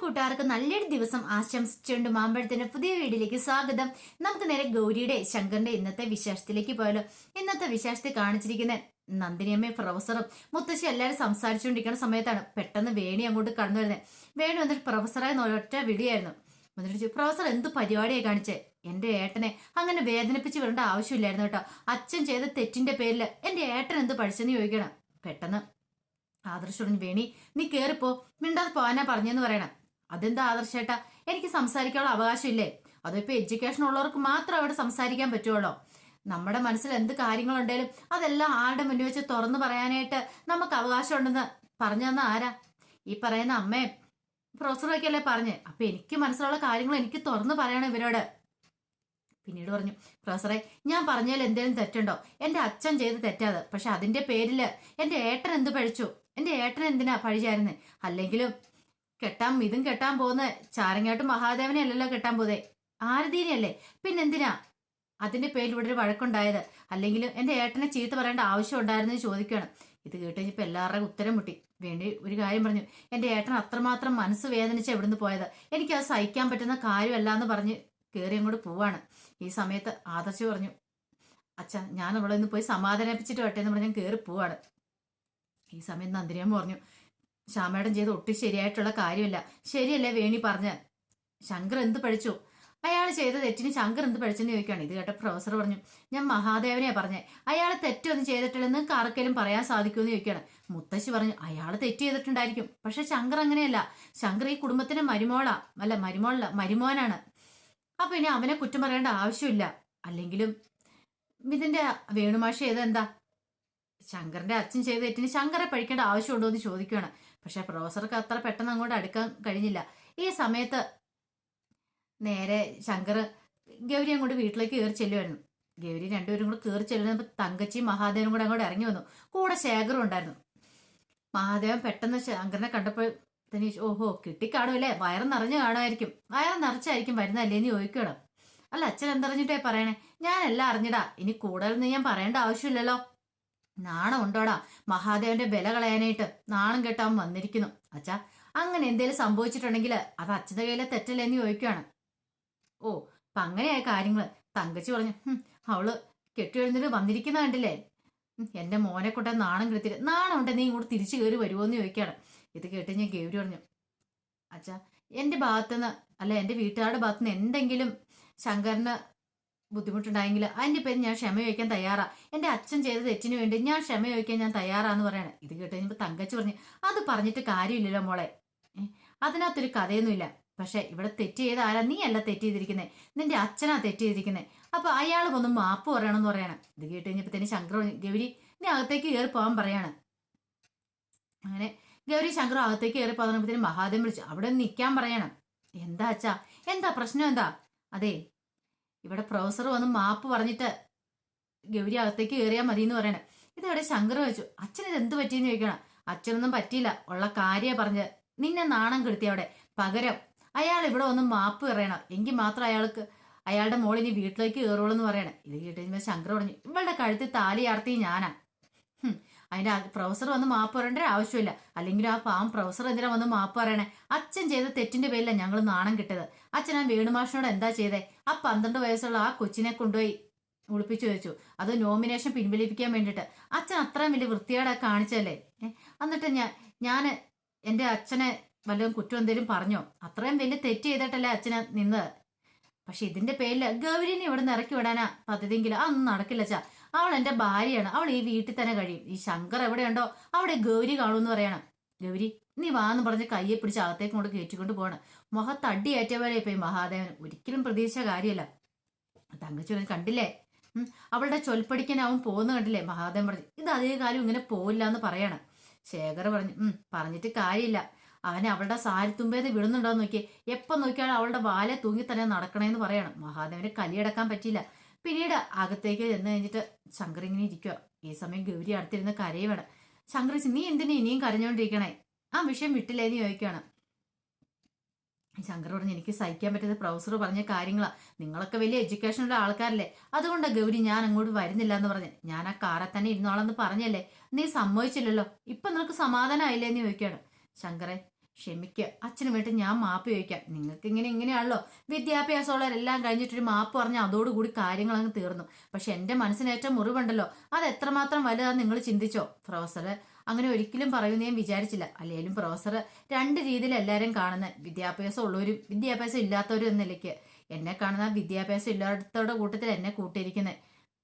കൂട്ടുകാർക്ക് നല്ലൊരു ദിവസം ആശംസിച്ചുകൊണ്ട് മാമ്പഴത്തിന്റെ പുതിയ വീഡിയോയിലേക്ക് സ്വാഗതം. നമുക്ക് നേരെ ഗൗരിയുടെ ശങ്കറിന്റെ ഇന്നത്തെ വിശേഷത്തിലേക്ക് പോയാലോ. ഇന്നത്തെ വിശേഷത്തിൽ കാണിച്ചിരിക്കുന്ന നന്ദിനിയമ്മയും പ്രൊഫസറും മുത്തശ്ശി എല്ലാവരും സംസാരിച്ചുകൊണ്ടിരിക്കുന്ന സമയത്താണ് പെട്ടെന്ന് വേണി അങ്ങോട്ട് കടന്നു വരുന്നത്. വേണി വന്നിട്ട് പ്രൊഫസറായി ഒറ്റ വിടിയായിരുന്നു എന്നിട്ട് പ്രൊഫസർ എന്ത് പരിപാടിയായി കാണിച്ചേ? എന്റെ ഏട്ടനെ അങ്ങനെ വേദനിപ്പിച്ച് വരേണ്ട ആവശ്യമില്ലായിരുന്നു കേട്ടോ. അച്ഛൻ ചെയ്ത തെറ്റിന്റെ പേരിൽ എന്റെ ഏട്ടൻ എന്ത് പഠിച്ചെന്ന് ചോദിക്കണം. പെട്ടെന്ന് ആദർശോടൻ വേണി നീ കേറിപ്പോ. മിണ്ടാതെ പോവാനാ പറഞ്ഞെന്ന് പറയണം. അതെന്താ ആദർശേട്ടാ എനിക്ക് സംസാരിക്കാനുള്ള അവകാശമില്ലേ? അതിപ്പോ എഡ്യൂക്കേഷൻ ഉള്ളവർക്ക് മാത്രം അവിടെ സംസാരിക്കാൻ പറ്റുള്ളൂ നമ്മുടെ മനസ്സിൽ എന്ത് കാര്യങ്ങളുണ്ടെങ്കിലും അതെല്ലാം ആരുടെ മുന്നിൽ വെച്ച് തുറന്നു പറയാനായിട്ട് നമുക്ക് അവകാശമുണ്ടെന്ന് പറഞ്ഞു തന്ന ആരാ? ഈ പറയുന്ന അമ്മയും പ്രൊഫസറൊക്കെ അല്ലേ പറഞ്ഞ്? അപ്പൊ എനിക്ക് മനസ്സിലുള്ള കാര്യങ്ങൾ എനിക്ക് തുറന്നു പറയണം ഇവരോട്. പിന്നീട് പറഞ്ഞു പ്രൊഫസറെ ഞാൻ പറഞ്ഞാൽ എന്തെങ്കിലും തെറ്റുണ്ടോ? എന്റെ അച്ഛൻ ചെയ്ത് തെറ്റാത്. പക്ഷെ അതിന്റെ പേരിൽ എന്റെ ഏട്ടൻ എന്ത് പഴിച്ചു എന്റെ ഏട്ടൻ എന്തിനാ പഴിച്ചായിരുന്നു അല്ലെങ്കിലും കെട്ടാൻ ഇതും കെട്ടാൻ പോകുന്ന. ചാരങ്ങാട്ട് മഹാദേവനെ അല്ലല്ലോ കെട്ടാൻ പോതേ ആരതീനെയല്ലേ? പിന്നെന്തിനാ? അതിന്റെ പേരിൽ ഇവിടെ ഒരു വഴക്കുണ്ടായത്. അല്ലെങ്കിലും എന്റെ ഏട്ടനെ ചീത്ത പറയേണ്ട ആവശ്യം ഉണ്ടായിരുന്നു ചോദിക്കുകയാണ്. ഇത് കേട്ട് ഇപ്പൊ എല്ലാവരുടെയും ഉത്തരം മുട്ടി. വേണ്ടി ഒരു കാര്യം പറഞ്ഞു. എന്റെ ഏട്ടൻ അത്രമാത്രം മനസ്സ് വേദനിച്ച് എവിടുന്ന് പോയത്? എനിക്ക് അത് സഹിക്കാൻ പറ്റുന്ന കാര്യമല്ല എന്ന് പറഞ്ഞ് കയറി അങ്ങോട്ട് പോവാണ്. ഈ സമയത്ത് ആദർശ് പറഞ്ഞു അച്ഛ ഞാൻ അവളെ പോയി സമാധാനിപ്പിച്ചിട്ട് വട്ടെ എന്ന് പറഞ്ഞ് ഞാൻ കയറി പോവാണ്. ഈ സമയത്ത് നന്ദിനിയമ്മ പറഞ്ഞു ശ്യാമേടം ചെയ്ത് ഒട്ടും ശരിയായിട്ടുള്ള കാര്യമല്ല. ശരിയല്ലേ വേണി പറഞ്ഞ? ശങ്കർ എന്ത് പഠിച്ചു? അയാൾ ചെയ്ത തെറ്റിന് ശങ്കർ എന്ത് പഠിച്ചെന്ന് ചോദിക്കുകയാണ്. ഇത് കേട്ട പ്രൊഫസർ പറഞ്ഞു ഞാൻ മഹാദേവനെയാ പറഞ്ഞേ. അയാൾ തെറ്റൊന്നും ചെയ്തിട്ടില്ലെന്ന് കറക്കലും പറയാൻ സാധിക്കുമെന്ന് ചോദിക്കുകയാണ്. മുത്തശ്ശി പറഞ്ഞു അയാൾ തെറ്റ് ചെയ്തിട്ടുണ്ടായിരിക്കും. പക്ഷെ ശങ്കർ അങ്ങനെയല്ല. ശങ്കർ ഈ കുടുംബത്തിന് മരുമോളാ. അല്ല മരുമോളല്ല മരുമോനാണ്. അപ്പൊ ഇനി അവനെ കുറ്റം പറയേണ്ട ആവശ്യമില്ല. അല്ലെങ്കിലും ഇതിന്റെ വേണുമാഷ ഏതെന്താ? ശങ്കറിന്റെ അച്ഛൻ ചെയ്ത തെറ്റിന് ശങ്കറെ പഴിക്കേണ്ട ആവശ്യമുണ്ടോ എന്ന് ചോദിക്കുകയാണ് പക്ഷെ പ്രൊഫസർക്ക് അത്ര പെട്ടെന്ന് അങ്ങോട്ട് അടുക്കാൻ കഴിഞ്ഞില്ല. ഈ സമയത്ത് നേരെ ശങ്കർ ഗൗരി അങ്ങോട്ട് വീട്ടിലേക്ക് കയറി ചെല്ലുമായിരുന്നു ഗൗരി രണ്ടുപേരും കൂടെ കയറി ചെല്ലുന്നപ്പോൾ തങ്കച്ചി മഹാദേവനും കൂടെ അങ്ങോട്ട് ഇറങ്ങി വന്നു. കൂടെ ശേഖരം ഉണ്ടായിരുന്നു. മഹാദേവൻ പെട്ടെന്ന് ശങ്കറിനെ കണ്ടപ്പോൾ തന്നെ ഓഹോ കിട്ടിക്കാണുമല്ലേ വയറ് നിറഞ്ഞു കാണുമായിരിക്കും. വയറ് നിറച്ചായിരിക്കും വരുന്നതല്ലേ എന്ന് ചോദിക്കണം അല്ല അച്ഛൻ എന്തറിഞ്ഞിട്ടേ പറയണേ? ഞാനെല്ലാം അറിഞ്ഞിടാ. ഇനി കൂടുതലൊന്നും ഞാൻ പറയേണ്ട ആവശ്യമില്ലല്ലോ. നാണം ഉണ്ടോടാ? മഹാദേവന്റെ ബല കളയാനായിട്ട് നാണം കെട്ടാൻ വന്നിരിക്കുന്നു. അച്ഛാ അങ്ങനെ എന്തേലും സംഭവിച്ചിട്ടുണ്ടെങ്കിൽ അത് അച്ഛന്റെ കയ്യിലെ തെറ്റല്ലേ എന്ന് ചോദിക്കുകയാണ് ഓ അപ്പൊ അങ്ങനെയായ കാര്യങ്ങൾ. തങ്കച്ചി പറഞ്ഞു "ഹും, അവൾ കെട്ടിയെഴുന്നിട്ട് വന്നിരിക്കുന്ന കണ്ടില്ലേ? എന്റെ മോനെ കൊണ്ട നാണം കെടുത്തിട്ട് നാണം ഉണ്ട് നീ ഇങ്ങോട്ട് തിരിച്ചു കയറി വരുമോ എന്ന് ചോദിക്കുകയാണ്. ഇത് കേട്ട് ഞാൻ ഗൗരി പറഞ്ഞു അച്ഛാ എന്റെ ഭാഗത്തുനിന്ന് അല്ല എന്റെ വീട്ടുകാരുടെ ഭാഗത്തുനിന്ന് എന്തെങ്കിലും ശങ്കറിന് ബുദ്ധിമുട്ടുണ്ടായെങ്കിൽ അതിന്റെ പേര് ഞാൻ ക്ഷമ ചോദിക്കാൻ തയ്യാറാ. എന്റെ അച്ഛൻ ചെയ്ത തെറ്റിന് വേണ്ടി ഞാൻ ക്ഷമ ചോദിക്കാൻ ഞാൻ തയ്യാറാന്ന് പറയണേ. ഇത് കേട്ട് കഴിഞ്ഞപ്പോൾ തങ്കച്ച് പറഞ്ഞ് അത് പറഞ്ഞിട്ട് കാര്യമില്ലല്ലോ മോളെ. അതിനകത്തൊരു കഥയൊന്നുമില്ല. പക്ഷേ ഇവിടെ തെറ്റ് ചെയ്ത ആരാ? നീ അല്ല തെറ്റ് ചെയ്തിരിക്കുന്നത് നിന്റെ അച്ഛനാ തെറ്റ് ചെയ്തിരിക്കുന്നത് അപ്പൊ അയാൾ വന്ന് മാപ്പ് പറയണമെന്ന് പറയണം. ഇത് കേട്ട് കഴിഞ്ഞപ്പോൾ തന്നെ ശങ്കർ ഗൗരി നീ അകത്തേക്ക് കയറി പോകാൻ പറയാണ്. അങ്ങനെ ഗൗരി ശങ്കർ അകത്തേക്ക് കയറി പോകുന്നപ്പോഴത്തേനും മഹാദേവൻ വിളിച്ചു അവിടെ നിൽക്കാൻ പറയണം. എന്താ അച്ഛാ? എന്താ? പ്രശ്നം എന്താ? അതെ ഇവിടെ പ്രൊഫസർ വന്ന് മാപ്പ് പറഞ്ഞിട്ട് ഗൗരി അകത്തേക്ക് കയറിയാൽ മതി എന്ന് പറയണേ. ഇതവിടെ ശങ്കർ വെച്ചു അച്ഛൻ ഇത് എന്ത് പറ്റിയെന്ന് ചോദിക്കണം? അച്ഛനൊന്നും പറ്റിയില്ല ഉള്ള കാര്യ പറഞ്ഞത്. നിന്നെ നാണം കെടുത്തി അവിടെ പകരം അയാൾ ഇവിടെ ഒന്ന് മാപ്പ് പറയണം എങ്കിൽ മാത്രം അയാൾക്ക് അയാളുടെ മോളിനി വീട്ടിലേക്ക് കയറുള്ളൂ എന്ന് പറയണം. ഇത് കേട്ട് കഴിഞ്ഞാൽ ശങ്കർ പറഞ്ഞു ഇവളുടെ കഴുത്തിൽ താലി ആർത്തി ഞാനാ. അതിന്റെ പ്രൊഫസർ വന്ന് മാപ്പ് പറയേണ്ട ആവശ്യമില്ല. അല്ലെങ്കിൽ ആ പാവം പ്രൊഫസർ എന്തിനാ വന്ന് മാപ്പ് പറയണേ? അച്ഛൻ ചെയ്ത തെറ്റിന്റെ പേരിലാണ് ഞങ്ങൾ നാണം കിട്ടത്. അച്ഛൻ ആ വേണുമാഷിനോട് എന്താ ചെയ്തേ? ആ പന്ത്രണ്ട് വയസ്സുള്ള ആ കൊച്ചിനെ കൊണ്ടുപോയി. ഒളിപ്പിച്ചു വെച്ചു. അത് നോമിനേഷൻ പിൻവലിപ്പിക്കാൻ വേണ്ടിയിട്ട്. അച്ഛൻ അത്രയും വലിയ വൃത്തിയോടെ കാണിച്ചല്ലേ എന്നിട്ട് ഞാൻ ഞാൻ എന്റെ അച്ഛനെ വല്ലതും കുറ്റം എന്തെങ്കിലും പറഞ്ഞോ? അത്രയും വലിയ തെറ്റ് ചെയ്തിട്ടല്ലേ അച്ഛനെ നിന്നത് പക്ഷെ ഇതിന്റെ പേരിൽ ഗൗരിനെ ഇവിടെ നിന്ന് ഇറക്കി വിടാനാ പദ്ധതിയെങ്കിൽ അതൊന്നും നടക്കില്ല അച്ഛാ. അവൾ എന്റെ ഭാര്യയാണ്. അവൾ ഈ വീട്ടിൽ തന്നെ കഴിയും. ഈ ശങ്കർ എവിടെയുണ്ടോ അവിടെ ഗൗരി കാണുമെന്ന് പറയണം. ഗൗരി നീ വാന്ന് പറഞ്ഞ് കയ്യെ പിടിച്ച് അകത്തേക്ക് കൊണ്ട് കയറ്റിക്കൊണ്ട് പോകണം മുഖത്ത് അടി ഇപ്പൊ പോയി മഹാദേവൻ. ഒരിക്കലും പ്രതീക്ഷിച്ച കാര്യമല്ല. തങ്കച്ചു കണ്ടില്ലേ? അവളുടെ ചൊൽപ്പടിക്കാൻ അവൻ പോകുന്ന കണ്ടില്ലേ? മഹാദേവൻ പറഞ്ഞു ഇത് അതേ കാലം ഇങ്ങനെ പോവില്ല എന്ന് പറയണം. ശേഖർ പറഞ്ഞു ഉം പറഞ്ഞിട്ട് കാര്യമില്ല. അവനെ അവളുടെ സാരിത്തുമ്പേന്ന് വിടുന്നുണ്ടോ എന്ന് നോക്കി എപ്പം നോക്കിയാലും അവളുടെ വാലെ തൂങ്ങി തന്നെ നടക്കണേന്ന് പറയണം. മഹാദേവന് കലിയടക്കാൻ പറ്റിയില്ല. പിന്നീട് അകത്തേക്ക് ചെന്ന് കഴിഞ്ഞിട്ട് ശങ്കർ ഇങ്ങനെ ഇരിക്കുക ഈ സമയം ഗൗരി അടുത്തിരുന്ന് കരയുവാണ്. ശങ്കർ നീ എന്തിനെ ഇനിയും കരഞ്ഞോണ്ടിരിക്കണേ? ആ വിഷയം വിട്ടില്ലേന്ന് ചോദിക്കുകയാണ് ശങ്കർ പറഞ്ഞു എനിക്ക് സഹിക്കാൻ പറ്റാത്ത പ്രൊഫസർ പറഞ്ഞ കാര്യങ്ങളാ. നിങ്ങളൊക്കെ വലിയ എഡ്യൂക്കേഷനുള്ള ആൾക്കാരല്ലേ. അതുകൊണ്ട് ഗൗരി ഞാൻ അങ്ങോട്ട് വരുന്നില്ല എന്ന് പറഞ്ഞു ഞാൻ ആ കാറെ തന്നെ ഇരുന്നോളെന്ന് പറഞ്ഞല്ലേ? നീ സമ്മതിച്ചില്ലല്ലോ. ഇപ്പൊ നിനക്ക് സമാധാനമായില്ലേ? എന്ന് ചോദിക്കുകയാണ് ശങ്കറെ ക്ഷമിക്കുക അച്ഛന് വേണ്ടി ഞാൻ മാപ്പ് ചോദിക്കാം. നിങ്ങൾക്ക് ഇങ്ങനെ ഇങ്ങനെയാണല്ലോ. വിദ്യാഭ്യാസമുള്ളവരെല്ലാം കഴിഞ്ഞിട്ടൊരു മാപ്പ് പറഞ്ഞാൽ അതോടുകൂടി കാര്യങ്ങൾ അങ്ങ് തീർന്നു. പക്ഷെ എന്റെ മനസ്സിനേറ്റ മുറിവുണ്ടല്ലോ. അത് എത്രമാത്രം വലുതാന്ന് നിങ്ങൾ ചിന്തിച്ചോ? പ്രൊഫസർ അങ്ങനെ ഒരിക്കലും പറയുമെന്ന് ഞാൻ വിചാരിച്ചില്ല. അല്ലെങ്കിലും പ്രൊഫസർ രണ്ട് രീതിയിൽ എല്ലാവരും കാണുന്ന. വിദ്യാഭ്യാസം ഉള്ളവരും വിദ്യാഭ്യാസം ഇല്ലാത്തവരും എന്ന നിലയ്ക്ക്. എന്നെ കാണുന്ന വിദ്യാഭ്യാസം ഇല്ലാത്തവരുടെ കൂട്ടത്തിൽ എന്നെ കൂട്ടിയിരിക്കുന്നത്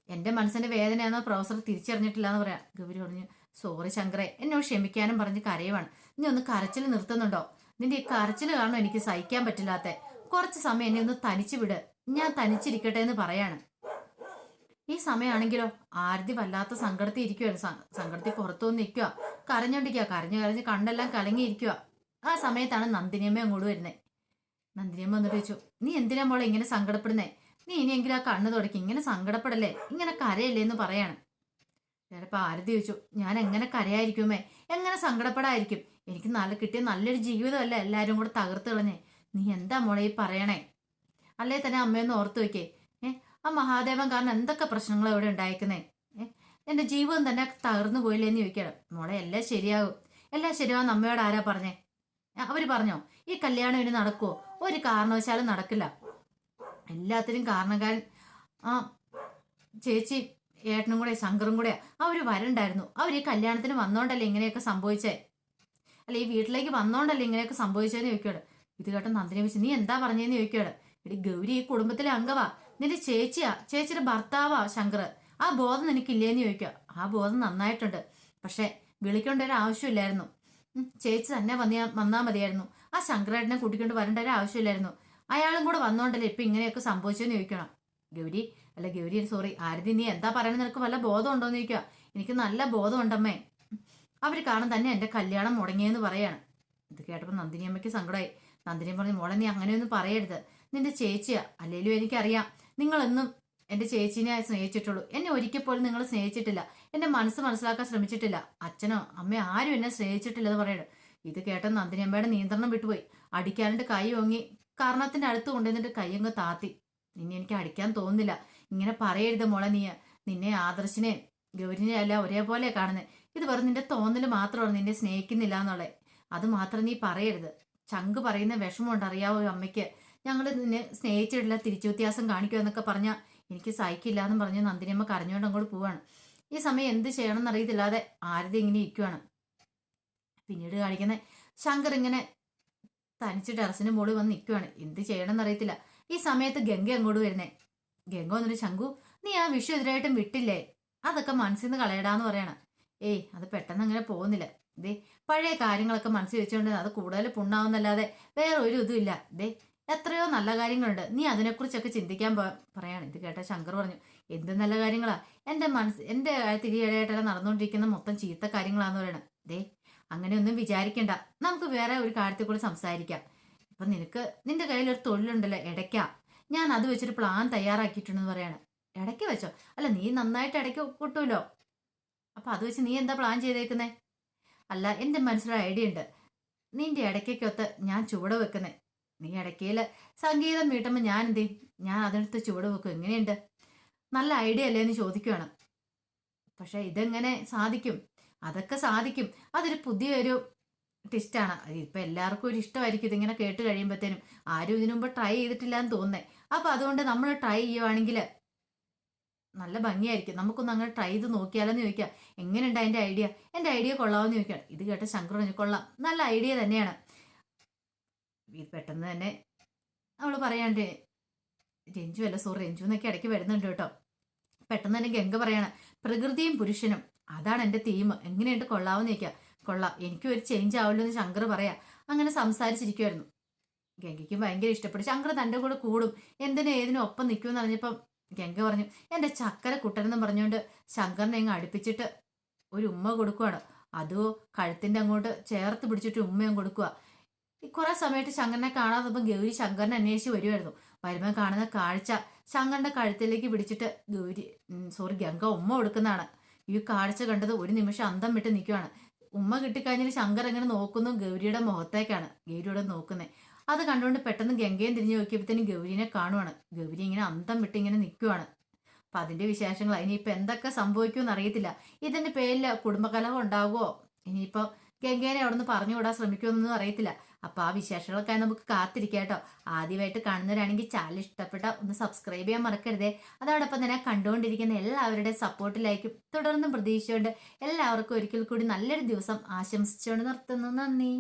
എന്റെ മനസ്സിന്റെ വേദനയാണെന്ന് പ്രൊഫസർ തിരിച്ചറിഞ്ഞിട്ടില്ല എന്ന് പറയാം. ഗൗരി പറഞ്ഞു സോറി ശങ്കറെ. എന്നോ ക്ഷമിക്കാനും പറഞ്ഞ് കരയുവാണ്. നീ ഒന്ന് കരച്ചിൽ നിർത്തുന്നുണ്ടോ? നിന്റെ ഈ കരച്ചിൽ കാരണം എനിക്ക് സഹിക്കാൻ പറ്റില്ലാത്ത. കുറച്ച് സമയം എന്നെ ഒന്ന് തനിച്ചു വിട്. ഞാൻ തനിച്ചിരിക്കട്ടെ എന്ന് പറയാണ്. ഈ സമയമാണെങ്കിലോ ആരതി വല്ലാത്ത സങ്കടത്തിൽ ഇരിക്കുവാണ്. സങ്കടത്തിൽ പുറത്തു വന്ന് നിൽക്കുക കരഞ്ഞോണ്ടിരിക്കുക കരഞ്ഞു കരഞ്ഞ് കണ്ടെല്ലാം കലങ്ങിയിരിക്കുക ആ സമയത്താണ് നന്ദിനിയമ്മ അങ്ങോട്ട് വരുന്നത് നന്ദിനിയമ്മ വന്നിട്ട് ചോദിച്ചു നീ എന്തിനാ മോളെ ഇങ്ങനെ സങ്കടപ്പെടുന്നേ? നീ ഇനിയെങ്കിലും ആ കണ്ണു തുടക്കി. ഇങ്ങനെ സങ്കടപ്പെടല്ലേ? ഇങ്ങനെ കരയല്ലേ? എന്ന് പറയാണ്. ചിലപ്പോൾ ആരതി ചോദിച്ചു ഞാൻ എങ്ങനെ കരയായിരിക്കുമേ? എങ്ങനെ സങ്കടപ്പെടായിരിക്കും? എനിക്ക് നല്ല കിട്ടിയ നല്ലൊരു ജീവിതമല്ല എല്ലാവരും കൂടെ തകർത്ത് കളഞ്ഞേ? നീ എന്താ മോളെ ഈ പറയണേ? അല്ലേ തന്നെ അമ്മയൊന്ന് ഓർത്ത് വെക്കേ. ഏഹ് ആ മഹാദേവൻ കാരണം എന്തൊക്കെ പ്രശ്നങ്ങൾ ഇവിടെ ഉണ്ടായിരിക്കുന്നേ ഏഹ് എന്റെ ജീവിതം തന്നെ തകർന്നു പോയില്ലേ? എന്ന് ചോദിക്കണം മോളെ എല്ലാം ശരിയാകും. എല്ലാം ശരിയാവും. അമ്മയോട് ആരാ പറഞ്ഞേ? അവർ പറഞ്ഞോ ഈ കല്യാണം ഇനി നടക്കുമോ ഒരു കാരണവശാലും നടക്കില്ല. എല്ലാത്തിനും കാരണക്കാരൻ ആ ചേച്ചി ഏട്ടനും കൂടെ ശങ്കറും കൂടെ അവർ വരണ്ടായിരുന്നു. അവർ ഈ കല്യാണത്തിന് വന്നോണ്ടല്ലേ ഇങ്ങനെയൊക്കെ സംഭവിച്ചേ? അല്ല ഈ വീട്ടിലേക്ക് വന്നോണ്ടല്ലേ ഇങ്ങനെയൊക്കെ സംഭവിച്ചതെന്ന് ചോദിക്കോട് ഇത് കേട്ട നന്ദിനെ വെച്ച് നീ എന്താ പറഞ്ഞതെന്ന് ചോദിക്കോട് എടി ഗൗരി ഈ കുടുംബത്തിലെ അംഗവാ. നിന്റെ ചേച്ചിയാ ചേച്ചിയുടെ ഭർത്താവാ ശങ്കർ ആ ബോധം നിനക്കില്ലേന്ന് ചോദിക്കുക ആ ബോധം നന്നായിട്ടുണ്ട്. പക്ഷേ വിളിക്കേണ്ട ഒരു ആവശ്യമില്ലായിരുന്നു ചേച്ചി തന്നെ വന്നി വന്നാൽ മതിയായിരുന്നു. ആ ശങ്കരേട്ടനെ കൂട്ടിക്കൊണ്ട് വരേണ്ട ഒരു ആവശ്യമില്ലായിരുന്നു അയാളും കൂടെ വന്നോണ്ടല്ലേ ഇപ്പൊ ഇങ്ങനെയൊക്കെ സംഭവിച്ചെന്ന് ചോദിക്കണം ഗൗരി അല്ല ഗൗരി സോറി ആരതി നീ എന്താ പറയുന്നത് നിനക്ക് വല്ല ബോധം ഉണ്ടോന്ന് ചോദിക്കുക എനിക്ക് നല്ല ബോധമുണ്ടമ്മേ. അവർ കാണാൻ തന്നെ എന്റെ കല്യാണം മുടങ്ങിയെന്ന് പറയാണ്. ഇത് കേട്ടപ്പോൾ നന്ദിനി അമ്മയ്ക്ക് സങ്കടമായി. നന്ദിനി പറഞ്ഞു മോളെ നീ അങ്ങനെയൊന്നും പറയരുത്. നിന്റെ ചേച്ചിയാ. അല്ലെങ്കിലും എനിക്കറിയാം. നിങ്ങളെന്നും എന്റെ ചേച്ചിനെ സ്നേഹിച്ചിട്ടുള്ളൂ. എന്നെ ഒരിക്കൽ പോലും നിങ്ങൾ സ്നേഹിച്ചിട്ടില്ല. എന്റെ മനസ്സ് മനസ്സിലാക്കാൻ ശ്രമിച്ചിട്ടില്ല. അച്ഛനോ അമ്മയോ ആരും എന്നെ സ്നേഹിച്ചിട്ടില്ല എന്ന് പറയണം. ഇത് കേട്ട നന്ദിനി അമ്മയുടെ നിയന്ത്രണം വിട്ടുപോയി. അടിക്കാനായിട്ട് കൈ ഓങ്ങി കാരണത്തിന്റെ അടുത്ത് കൊണ്ടുവന്നിട്ട് കൈ അങ്ങ് താത്തി. ഇനി എനിക്ക് അടിക്കാൻ തോന്നുന്നില്ല. ഇങ്ങനെ പറയരുത് മോളെ നീ. നിന്നെ ആദർശിനെ ഗൗരിനെ അല്ല ഒരേപോലെ കാണുന്നത് ഇത് വെറും നിന്റെ തോന്നൽ മാത്രമാണ് നിന്നെ സ്നേഹിക്കുന്നില്ല എന്നുള്ളത് അത് മാത്രം നീ പറയരുത്. ചങ്ക് പറയുന്ന വിഷമമുണ്ട് അറിയാവോ അമ്മയ്ക്ക്? ഞങ്ങൾ നിന്നെ സ്നേഹിച്ചിട്ടില്ല തിരിച്ചു വ്യത്യാസം കാണിക്കുക എന്നൊക്കെ പറഞ്ഞാൽ എനിക്ക് സഹിക്കില്ല എന്ന് പറഞ്ഞ് നന്ദിനിയമ്മ കരഞ്ഞുകൊണ്ട് അങ്ങോട്ട് പോവാണ്. ഈ സമയം എന്ത് ചെയ്യണം എന്നറിയത്തില്ലാതെ ആരതി ഇങ്ങനെ ഇരിക്കുവാണ്. പിന്നീട് കാണിക്കുന്നത് ശങ്കർ ഇങ്ങനെ തനിച്ച് ടെറസിന് മുകളിൽ വന്ന് നിൽക്കുവാണ് എന്ത് ചെയ്യണം എന്നറിയത്തില്ല ഈ സമയത്ത് ഗംഗ അങ്ങോട്ട് വരുന്നേ. ഗംഗ വന്നിട്ട് ശങ്കു നീ ആ വിഷു എതിരായിട്ടും വിട്ടില്ലേ? അതൊക്കെ മനസ്സിൽ നിന്ന് കളയടാന്ന് പറയണം. ഏയ് അത് പെട്ടെന്ന് അങ്ങനെ പോകുന്നില്ല. ദേ പഴയ കാര്യങ്ങളൊക്കെ മനസ്സിൽ വെച്ചുകൊണ്ട് അത് കൂടുതൽ പുണ്ണാവുന്നല്ലാതെ വേറെ ഒരു ഇതും ഇല്ല. ദേ എത്രയോ നല്ല കാര്യങ്ങളുണ്ട്. നീ അതിനെക്കുറിച്ചൊക്കെ ചിന്തിക്കാൻ പറയാണ്. ഇത് കേട്ട ശങ്കർ പറഞ്ഞു എന്ത് നല്ല കാര്യങ്ങളാ? എന്റെ മനസ്സ് എന്റെ തിരിയടയായിട്ടെല്ലാം നടന്നുകൊണ്ടിരിക്കുന്ന മൊത്തം ചീത്ത കാര്യങ്ങളാന്ന് പറയണം. ദേ അങ്ങനെയൊന്നും വിചാരിക്കണ്ട. നമുക്ക് വേറെ ഒരു കാര്യത്തെ കൂടി സംസാരിക്കാം. അപ്പൊ നിനക്ക് നിന്റെ കയ്യിൽ ഒരു തൊഴിലുണ്ടല്ലോ ഇടയ്ക്ക ഞാൻ അത് വെച്ചൊരു പ്ലാൻ തയ്യാറാക്കിയിട്ടുണ്ടെന്ന് പറയാണ്. ഇടയ്ക്ക് വെച്ചോ. അല്ല നീ നന്നായിട്ട് ഇടയ്ക്ക് കൊട്ടുമല്ലോ അപ്പൊ അത് വെച്ച് നീ എന്താ പ്ലാൻ ചെയ്തേക്കുന്നേ? അല്ല എന്റെ മനസ്സിലൊരു ഐഡിയ ഉണ്ട്. നിന്റെ ഇടയ്ക്കൊത്ത് ഞാൻ ചുവട് വെക്കുന്നേ. നീ ഇടയ്ക്കയിൽ സംഗീതം വീട്ടുമ്പോൾ ഞാൻ എന്ത് ഞാൻ അതിനടുത്ത് ചുവട് വെക്കും. എങ്ങനെയുണ്ട്? നല്ല ഐഡിയ അല്ലേ എന്ന് ചോദിക്കുകയാണ് പക്ഷെ ഇതെങ്ങനെ സാധിക്കും? അതൊക്കെ സാധിക്കും. അതൊരു പുതിയൊരു ടിസ്റ്റാണ് ഇപ്പൊ എല്ലാവർക്കും ഒരു ഇഷ്ടമായിരിക്കും ഇതിങ്ങനെ കേട്ട് കഴിയുമ്പോഴത്തേനും ആരും ഇതിനു മുമ്പ് ട്രൈ ചെയ്തിട്ടില്ല എന്ന് തോന്നുന്നേ. അപ്പൊ അതുകൊണ്ട് നമ്മൾ ട്രൈ ചെയ്യുവാണെങ്കിൽ നല്ല ഭംഗിയായിരിക്കും. നമുക്കൊന്ന് അങ്ങനെ ട്രൈ ചെയ്ത് നോക്കിയാലെന്ന് ചോദിക്കാം. എങ്ങനെയുണ്ട് അതിന്റെ ഐഡിയ എന്റെ ഐഡിയ കൊള്ളാമെന്ന് ചോദിക്കാം. ഇത് കേട്ട ശങ്കർ പറഞ്ഞു കൊള്ളാം. നല്ല ഐഡിയ തന്നെയാണ്. പെട്ടെന്ന് തന്നെ അവൾ പറയാണ്ട് രഞ്ജു അല്ല സോറി രഞ്ജു എന്നൊക്കെ ഇടയ്ക്ക് വരുന്നുണ്ട് കേട്ടോ. പെട്ടെന്ന് തന്നെ ഗംഗ പറയാണ് പ്രകൃതിയും പുരുഷനും അതാണ് എന്റെ തീം എങ്ങനെയുണ്ട് കൊള്ളാവെന്ന് ചോദിക്കാം. കൊള്ളാം. എനിക്കും ഒരു ചേഞ്ച് ആവുമല്ലോ എന്ന് ശങ്കർ പറയാം. അങ്ങനെ സംസാരിച്ചിരിക്കുമായിരുന്നു ഗംഗയ്ക്കും ഭയങ്കര ഇഷ്ടപ്പെട്ടു. ശങ്കർ തന്റെ കൂടെ കൂടും. എന്തിനും ഏതിനും ഒപ്പം നിൽക്കുമെന്ന് അറിഞ്ഞപ്പം ഗംഗ പറഞ്ഞു എന്റെ ചക്കര കുട്ടനെന്ന് പറഞ്ഞുകൊണ്ട് ശങ്കറിനെ അങ്ങ് അടുപ്പിച്ചിട്ട് ഒരു ഉമ്മ കൊടുക്കുവാണ്. അതോ കഴുത്തിന്റെ അങ്ങോട്ട് ചേർത്ത് പിടിച്ചിട്ട് ഉമ്മയും കൊടുക്കുക കുറെ സമയത്ത് ശങ്കരനെ കാണാതെ ഗൗരി ശങ്കറിനെ അന്വേഷിച്ച് വരുമായിരുന്നു വരുമ്പോൾ കാണുന്ന കാഴ്ച ശങ്കറിന്റെ കഴുത്തിലേക്ക് പിടിച്ചിട്ട് ഗൗരി സോറി ഗംഗ ഉമ്മ കൊടുക്കുന്നതാണ്. ഈ കാഴ്ച കണ്ടത് ഒരു നിമിഷം അന്തം വിട്ട് നിൽക്കുവാണ്. ഉമ്മ കിട്ടിക്കഴിഞ്ഞാൽ ശങ്കർ എങ്ങനെ നോക്കുന്നു ഗൗരിയുടെ മുഖത്തേക്കാണ്. ഗൗരിയുടെ നോക്കുന്നത് അത് കണ്ടുകൊണ്ട് പെട്ടെന്ന് ഗംഗയും തിരിഞ്ഞു നോക്കിയപ്പോഴത്തേനും ഗൗരിനെ കാണുവാണ്. ഗൗരി ഇങ്ങനെ അന്തം വിട്ട് ഇങ്ങനെ നിൽക്കുവാണ് അപ്പൊ അതിന്റെ വിശേഷങ്ങൾ ഇനിയിപ്പൊ എന്തൊക്കെ സംഭവിക്കുമെന്ന് അറിയത്തില്ല. ഇതിന്റെ പേരിൽ കുടുംബകലഹം ഉണ്ടാകുമോ ഇനിയിപ്പോ ഗംഗേനെ അവിടെ നിന്ന് പറഞ്ഞുവിടാൻ ശ്രമിക്കുമെന്നൊന്നും അറിയത്തില്ല. അപ്പൊ ആ വിശേഷങ്ങളൊക്കെ നമുക്ക് കാത്തിരിക്കാം കേട്ടോ ആദ്യമായിട്ട് കാണുന്നവരാണെങ്കിൽ ചാനൽ ഇഷ്ടപ്പെട്ട ഒന്ന് സബ്സ്ക്രൈബ് ചെയ്യാൻ മറക്കരുതേ. അതോടൊപ്പം തന്നെ കണ്ടുകൊണ്ടിരിക്കുന്ന എല്ലാവരുടെ സപ്പോർട്ടിലായിരിക്കും തുടർന്നും പ്രതീക്ഷയുണ്ട് എല്ലാവർക്കും ഒരിക്കൽ കൂടി നല്ലൊരു ദിവസം ആശംസിച്ചുകൊണ്ട് നിർത്തുന്നു. നന്ദി.